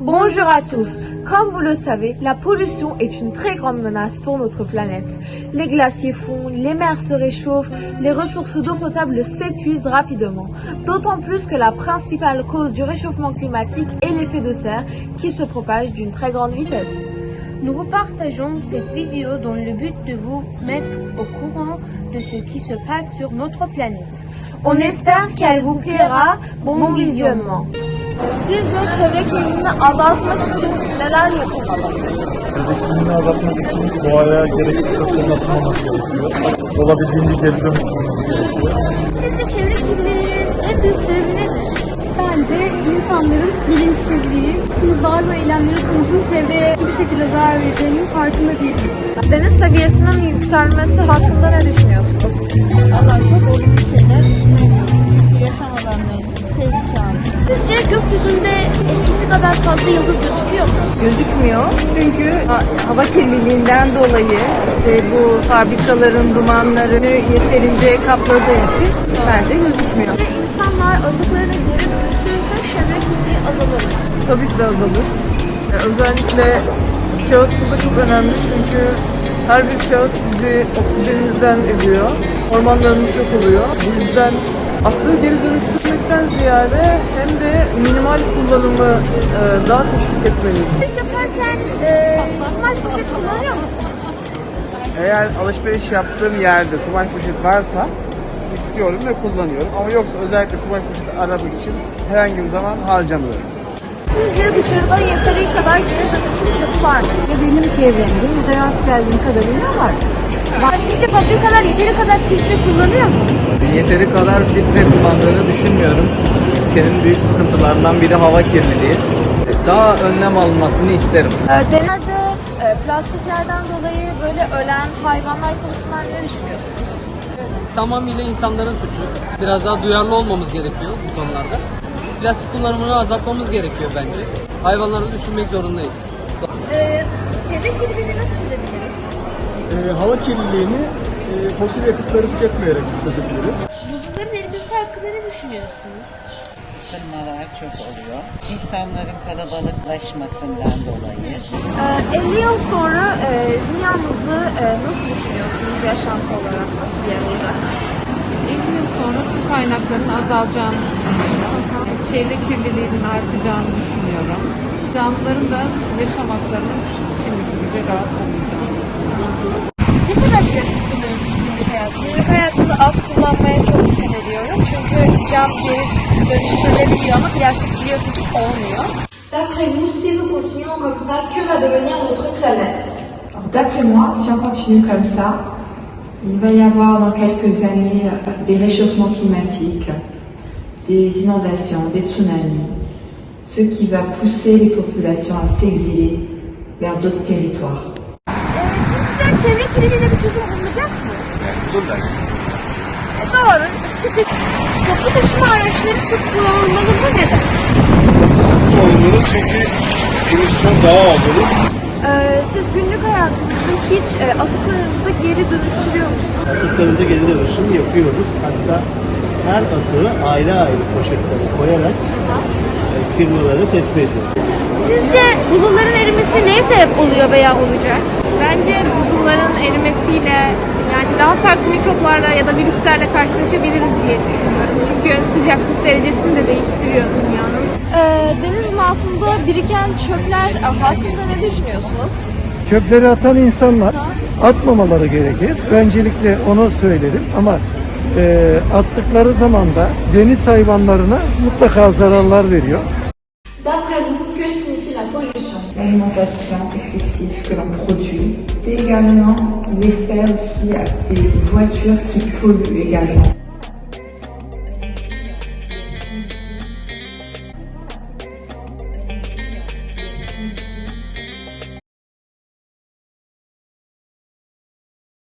Bonjour à tous. Comme vous le savez, la pollution est une très grande menace pour notre planète. Les glaciers fondent, les mers se réchauffent, les ressources d'eau potable s'épuisent rapidement. D'autant plus que la principale cause du réchauffement climatique est l'effet de serre qui se propage d'une très grande vitesse. Nous repartageons cette vidéo dans le but de vous mettre au courant de ce qui se passe sur notre planète. On espère qu'elle vous plaira. Bon visionnement. Sizce çevre kirliliğini azaltmak için neler yapılmalı? Çevre kirliliğini azaltmak için doğaya gereksiz çöplerin atılmaması gerekiyor. Olabildiğince geri dönüştürülmesi gerekiyor. Sizce çevre kirliliğinin en büyük sebebi nedir? Bence insanların bilinçsizliği, bazı eylemlerin sonucunun çevreye bir şekilde zarar vereceğinin farkında değiliz. Deniz seviyesinin yükselmesi hakkında ne düşünüyorsunuz? Valla çok olumlu şeyler düşünüyorum. Gökyüzünde eskisi kadar fazla yıldız gözüküyor mu? gözükmüyor. Çünkü ha- hava kirliliğinden dolayı işte bu fabrikaların dumanlarını yeterince kapladığı için bence gözükmüyor. İnsanlar atıklarını geri dönüştürürse çevre kirliliği azalır. tabii ki de azalır. Yani özellikle kağıt burada çok önemli çünkü her bir kağıt bizi oksijenimizden ediyor. Ormanlarımız yok oluyor. Bu yüzden atığı geri dönüştürmekten ziyade hem de minimal kullanımı e, daha teşvik etmeliyiz. Alışveriş yaparken e, kumaş poşet kullanıyor musunuz? Eğer alışveriş yaptığım yerde kumaş poşet varsa istiyorum ve kullanıyorum. Ama yoksa özellikle kumaş poşeti aramak için herhangi bir zaman harcamıyorum. Sizce dışarıda yeteri kadar geri dönüşüm çöpü var mı? Benim çevremde yüzde rast geldiğim kadarıyla var. Sizce fabrikalar yeteri kadar filtre kullanıyor mu? Yeteri kadar filtre kullandığını düşünmüyorum. Ülkenin büyük sıkıntılarından biri hava kirliliği. Daha önlem alınmasını isterim. Denizlerde e, plastiklerden dolayı böyle ölen hayvanlar konusundan ne düşünüyorsunuz? tamamıyla insanların suçu. Biraz daha duyarlı olmamız gerekiyor bu konularda. Plastik kullanımını azaltmamız gerekiyor bence. Hayvanları düşünmek zorundayız. E, çevre kirliliğini nasıl çözebiliriz? Ee, hava kirliliğini e, fosil yakıtları tüketmeyerek çözebiliriz. Buzulların erimesi hakkında ne düşünüyorsunuz? ısınmalar çok oluyor. İnsanların kalabalıklaşmasından dolayı. E, 50 yıl sonra e, dünyamızı e, nasıl düşünüyorsunuz yaşantı olarak? Nasıl bir yer olacak? 50 yıl sonra su kaynaklarının azalacağını düşünüyorum. Çevre kirliliğinin artacağını düşünüyorum. Canlıların da yaşam haklarının şimdiki gibi rahat olmayacağını Ne kadar günlük hayatınızda? Günlük hayatımda az kullanmaya çok dikkat ediyorum. Çünkü cam geri dönüştürülebiliyor ama plastik biliyorsun ki olmuyor. D'après vous, si nous continuons comme ça, que va devenir notre planète? D'après moi, si on continue comme ça, il va y avoir dans quelques années euh, des réchauffements climatiques, des inondations, des tsunamis, ce qui va pousser les populations à s'exiler vers d'autres territoires. Sizce çevre kirliliğine bir çözüm bulunacak mı? E, doğru. Toplu taşıma araçları sık kullanılmalı mı neden? Olmalı çünkü emisyon daha az olur. Ee, siz günlük hayatınızda hiç e, atıklarınızı geri dönüştürüyor musunuz? Atıklarımızı geri dönüşüm yapıyoruz. Hatta her atığı ayrı ayrı poşetlere koyarak e, firmaları teslim ediyoruz. Sizce buzulların erimesi neye sebep oluyor veya olacak? Bence buzulların erimesiyle yani daha farklı mikroplarla ya da virüslerle karşılaşabiliriz diye düşünüyorum. Çünkü sıcaklık derecesini de değiştiriyor dünyanın. Ee, denizin altında biriken çöpler e, hakkında ne düşünüyorsunuz? Çöpleri atan insanlar atmamaları gerekir. Öncelikle onu söylerim ama e, attıkları zaman da deniz hayvanlarına mutlaka zararlar veriyor. L'alimentation excessive que l'on produit, c'est également l'effet aussi à des voitures qui polluent également.